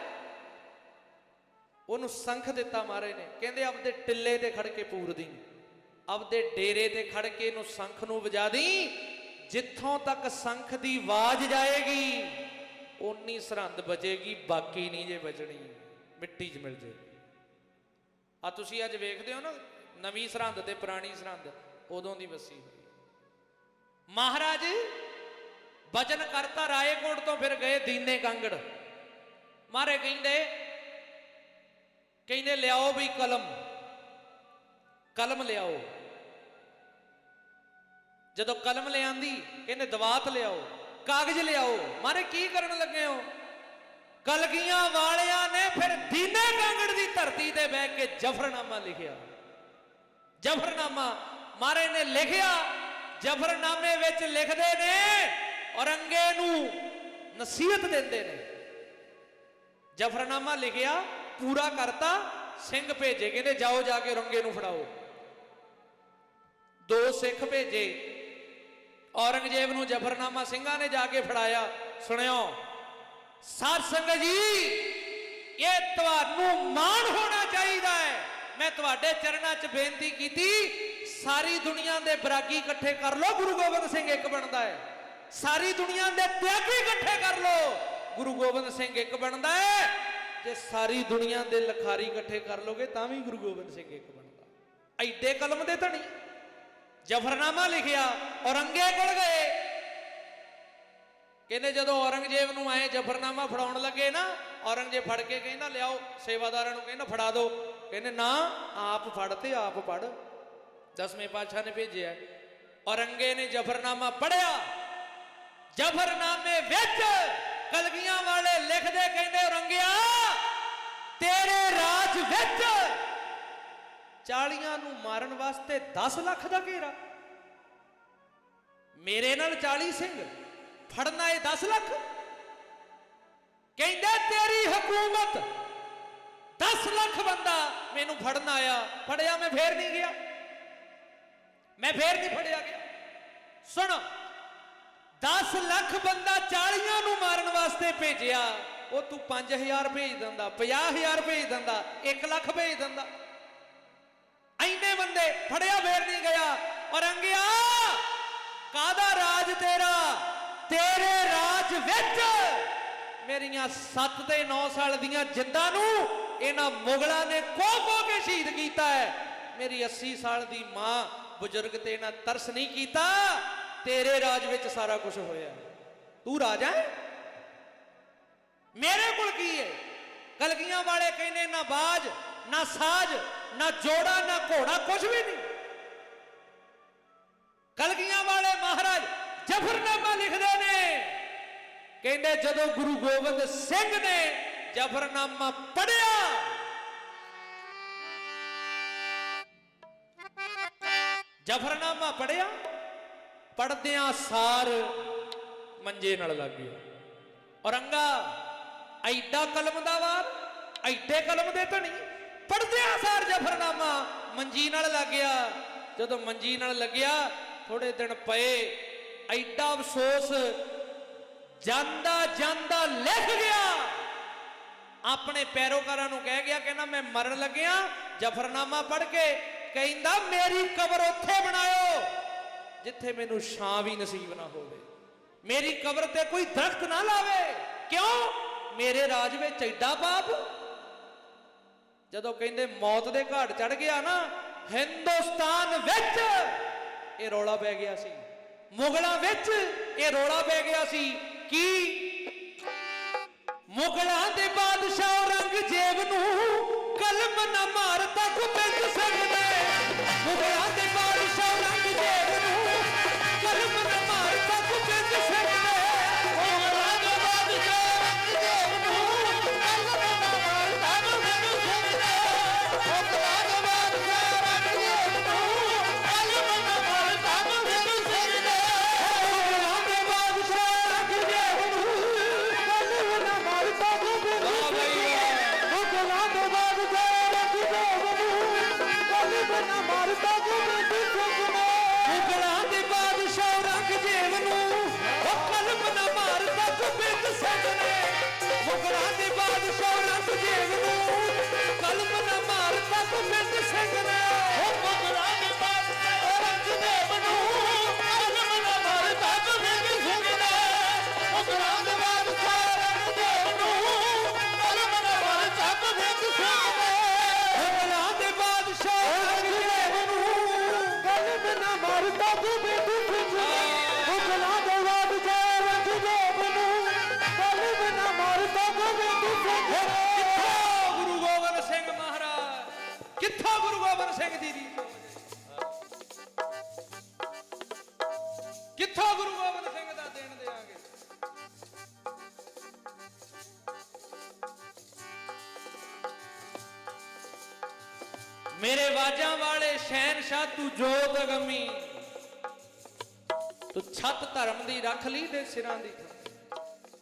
ਉਹਨੂੰ ਸੰਖ ਦਿੱਤਾ ਮਾਰੇ ਨੇ। ਕਹਿੰਦੇ ਆਪਦੇ ਟਿੱਲੇ ਤੇ ਖੜ ਕੇ ਪੂਰ ਦੀ। ਆਪਦੇ ਡੇਰੇ ਤੇ ਖੜ ਕੇ ਇਹਨੂੰ ਸੰਖ ਨੂੰ ਵਜਾ ਦੀ। ਜਿੱਥੋਂ ਤੱਕ ਸੰਖ ਦੀ ਆਵਾਜ਼ ਜਾਏਗੀ, ਓਨੀ ਸਰਹੰਦ ਬਚੇਗੀ, ਬਾਕੀ ਨਹੀਂ ਜੇ ਬਚਣੀ। ਮਿੱਟੀ 'ਚ ਮਿਲ ਜੇਗੀ ਆ ਤੁਸੀਂ ਅੱਜ ਵੇਖਦੇ ਹੋ ਨਾ, ਨਵੀਂ ਸਰਹੰਦ ਤੇ ਪੁਰਾਣੀ ਸਰਹੰਦ, ਉਦੋਂ ਦੀ ਵਸੀ ਹੋਈ। ਮਹਾਰਾਜ, ਬਚਨ ਕਰਤਾ ਰਾਏਕੋਟ ਤੋਂ ਫਿਰ ਗਏ ਦੀਨੇ ਕਾਂਗੜ। ਮਾਰੇ ਕਹਿੰਦੇ ਕਹਿੰਦੇ, ਲਿਆਓ ਵੀ ਕਲਮ। ਕਲਮ ਲਿਆਓ। ਜਦੋਂ ਕਲਮ ਲਿਆਂਦੀ, ਕਹਿੰਦੇ, ਦਵਾਤ ਲਿਆਓ, ਕਾਗਜ਼ ਲਿਆਓ। ਮਾਰੇ ਕੀ ਕਰਨ ਲੱਗੇ ਹੋ? ਕਲਗੀਆਂ ਵਾਲਿਆਂ ਨੇ ਫਿਰ ਦੀਨੇ ਕਾਂਗੜ ਦੀ ਧਰਤੀ ਤੇ ਬਹਿ ਕੇ ਜਫਰਨਾਮਾ ਲਿਖਿਆ। ਜਫਰਨਾਮਾ ਮਾਰੇ ਨੇ ਲਿਖਿਆ, ਜਫਰਨਾਮੇ ਵਿੱਚ ਲਿਖਦੇ ਨੇ ਔਰੰਗੇ ਨੂੰ ਨਸੀਹਤ ਦਿੰਦੇ ਨੇ। ਜਫਰਨਾਮਾ ਲਿਖਿਆ, ਪੂਰਾ ਕਰਤਾ, ਸਿੰਘ ਭੇਜੇ, ਕਹਿੰਦੇ ਜਾਓ ਜਾ ਕੇ ਔਰੰਗੇ ਨੂੰ ਫੜਾਓ। ਦੋ ਸਿੱਖ ਭੇਜੇ। ਔਰੰਗਜ਼ੇਬ ਨੂੰ ਜਫਰਨਾਮਾ ਸਿੰਘਾਂ ਨੇ ਜਾ ਕੇ ਫੜਾਇਆ। ਸੁਣਿਓ ਸਾਧ ਸੰਗਤ ਜੀ, ਇਹ ਤੁਹਾਨੂੰ ਮਾਣ ਹੋਣਾ ਚਾਹੀਦਾ ਹੈ। ਮੈਂ ਤੁਹਾਡੇ ਚਰਨਾਂ 'ਚ ਬੇਨਤੀ ਕੀਤੀ, ਸਾਰੀ ਦੁਨੀਆ ਦੇ ਬਰਾਗੀ ਇਕੱਠੇ ਕਰ ਲਓ, ਗੁਰੂ ਗੋਬਿੰਦ ਸਿੰਘ ਇੱਕ ਬਣਦਾ ਹੈ। ਸਾਰੀ ਦੁਨੀਆ ਦੇ ਤਿਆਗੀ ਇਕੱਠੇ ਕਰ ਲਓ। ਗੁਰੂ ਗੋਬਿੰਦ ਸਿੰਘ ਇੱਕ ਬਣਦਾ ਹੈ। ਜੇ ਸਾਰੀ ਦੁਨੀਆ ਦੇ ਲਖਾਰੀ ਇਕੱਠੇ ਕਰ ਲੋਗੇ, ਤਾਂ ਵੀ ਗੁਰੂ ਗੋਬਿੰਦ ਸਿੰਘ ਇੱਕ ਬਣਦਾ। ਐਡੇ ਕਲਮ ਦੇ ਧਣੀ ਜਫਰਨਾਮਾ ਲਿਖਿਆ ਔਰੰਗੇ ਕੋਲ ਗਏ। ਕਹਿੰਦੇ ਜਦੋਂ ਔਰੰਗਜ਼ੇਬ ਨੂੰ ਆਏ, ਜਫਰਨਾਮਾ ਫੜਾਉਣ ਲੱਗੇ ਨਾ, ਔਰੰਗਜ਼ੇਬ ਫੜ ਕੇ ਕਹਿੰਦਾ, ਲਿਆਓ, ਸੇਵਾਦਾਰਾਂ ਨੂੰ ਕਹਿੰਦਾ, ਫੜਾ ਦਿਓ ਕਹਿੰਦੇ, ਨਾ, ਆਪ ਫੜ ਤੇ ਆਪ ਪੜ ਦਸਵੇਂ ਪਾਤਸ਼ਾਹ ਨੇ ਭੇਜਿਆ। ਔਰੰਗੇ ਨੇ ਜਫਰਨਾਮਾ ਪੜਿਆ ਜਫਰਨਾਮੇ ਵਿੱਚ ਕਲਗੀਆਂ ਵਾਲੇ ਲਿਖਦੇ ਕਹਿੰਦੇ ਔਰੰਗਿਆ ਤੇਰੇ ਰਾਜ ਵਿੱਚ ਚਾਲੀਆਂ ਨੂੰ ਮਾਰਨ ਵਾਸਤੇ 10 ਲੱਖ ਦਾ ਘੇਰਾ। ਮੇਰੇ ਨਾਲ 40 ਸਿੰਘ, ਫੜਨਾ ਇਹ 10 ਲੱਖ। ਕਹਿੰਦੇ ਤੇਰੀ ਹਕੂਮਤ 10 ਲੱਖ ਬੰਦਾ ਮੈਨੂੰ ਫੜਨ ਆਇਆ। ਫੜਿਆ ਮੈਂ ਫੇਰ ਨਹੀਂ ਗਿਆ। ਮੈਂ ਫੇਰ ਨਹੀਂ ਫੜਿਆ ਗਿਆ। ਸੁਣ 10 ਲੱਖ ਬੰਦਾ 40 ਨੂੰ ਮਾਰਨ ਵਾਸਤੇ ਭੇਜਿਆ, ਉਹ ਤੂੰ 5000 ਭੇਜ ਦਿੰਦਾ 50000 ਭੇਜ ਦਿੰਦਾ 1 ਲੱਖ ਭੇਜ ਦਿੰਦਾ। ਐਨੇ ਬੰਦੇ ਫੜਿਆ, ਫੇਰ ਨਹੀਂ ਗਿਆ। ਔਰੰਗਿਆ ਕਾਦਾ ਰਾਜ ਤੇਰਾ? ਤੇਰੇ ਰਾਜ ਵਿੱਚ ਮੇਰੀਆਂ 7 ਤੇ 9 ਸਾਲ ਦੀਆਂ ਜਿੰਦਾਂ ਨੂੰ ਇਹਨਾਂ ਮੁਗਲਾਂ ਨੇ ਕੋ ਕੋ ਕੇ ਸ਼ਹੀਦ ਕੀਤਾ ਹੈ। ਮੇਰੀ 80 ਸਾਲ ਦੀ ਮਾਂ ਬਜ਼ੁਰਗ ਤੇ ਇਹਨਾਂ ਤਰਸ ਨਹੀਂ ਕੀਤਾ। ਤੇਰੇ ਰਾਜ ਵਿੱਚ ਸਾਰਾ ਕੁਝ ਹੋਇਆ। ਤੂੰ ਰਾਜਾ ਹੈ? ਮੇਰੇ ਕੋਲ ਕੀ ਹੈ? ਕਲਗੀਆਂ ਵਾਲੇ ਕਹਿੰਦੇ, ਨਾ ਬਾਜ, ਨਾ ਸਾਜ, ਨਾ ਜੋੜਾ, ਨਾ ਘੋੜਾ ਕੁਝ ਵੀ ਨਹੀਂ। ਕਲਗੀਆਂ ਵਾਲੇ ਮਹਾਰਾਜ ਜਫਰਨਾਮਾ ਲਿਖਦੇ ਨੇ। ਕਹਿੰਦੇ, ਜਦੋਂ ਗੁਰੂ ਗੋਬਿੰਦ ਸਿੰਘ ਨੇ ਜਫਰਨਾਮਾ ਪੜਿਆ ਜਫਰਨਾਮਾ ਪੜਿਆ ਪੜਦਿਆਂ ਸਾਰ ਮੰਜੇ ਨਾਲ ਲੱਗ ਗਿਆ। ਔਰੰਗਾ, ਐਡਾ ਕਲਮ ਦਾ ਵਾਰ, ਐਡੇ ਕਲਮ ਦੇ ਧਣੀ, ਪੜਦਿਆਂ ਸਾਰ ਜਫਰਨਾਮਾ ਮੰਜੀ ਨਾਲ ਲੱਗ ਗਿਆ। ਜਦੋਂ ਮੰਜੀ ਨਾਲ ਲੱਗਿਆ ਥੋੜੇ ਦਿਨ ਪਏ, ਐਡਾ ਅਫਸੋਸ, ਜਾਂਦਾ ਜਾਂਦਾ ਲਿਖ ਗਿਆ। ਆਪਣੇ ਪੈਰੋਕਾਰਾਂ ਨੂੰ ਕਹਿ ਗਿਆ ਕਹਿੰਦਾ ਮੈਂ ਮਰਨ ਲੱਗਿਆ, ਜਫਰਨਾਮਾ ਪੜ ਕੇ ਕਹਿੰਦਾ, ਮੇਰੀ ਕਬਰ ਉੱਥੇ ਬਣਾਇਓ। ਜਿੱਥੇ ਮੈਨੂੰ ਛਾਂ ਵੀ ਨਸੀਬ ਨਾ ਹੋਵੇ। ਮੇਰੀ ਕਬਰ ਤੇ ਕੋਈ ਦਰਖਤ ਨਾ ਲਾਵੇ। ਕਿਉਂ? ਮੇਰੇ ਰਾਜ ਵਿੱਚ ਐਡਾ ਪਾਪ। ਜਦੋਂ ਕਹਿੰਦੇ ਮੌਤ ਦੇ ਘਾਟ ਚੜ ਗਿਆ ਨਾ, ਹਿੰਦੁਸਤਾਨ ਵਿੱਚ ਇਹ ਰੌਲਾ ਪੈ ਗਿਆ ਸੀ। ਮੁਗਲਾਂ ਵਿੱਚ ਇਹ ਰੌਲਾ ਪੈ ਗਿਆ ਸੀ ਕਿ ਮੁਗਲਾਂ ਦੇ ਬਾਦਸ਼ਾਹ ਔਰੰਗਜ਼ੇਬ ਨੂੰ ਕਲਮ ਨਾ ਮਾਰਦਾ ਗੁਪਿੰਦ ਸਿੰਘ ਨੇ ਮੁਗਲਾਂ ਦੇ ਬਾਦਸ਼ਾਹ ਮੁਗਲਾਂ ਦੇ ਬਾਦਸ਼ਾਹ ਔਰੰਗਜ਼ੇਬ ਜੋਤ ਤੂੰ ਛੱਤ ਧਰਮ ਦੀ ਰੱਖ ਲਈ ਤੇ ਸਿਰਾਂ ਦੀ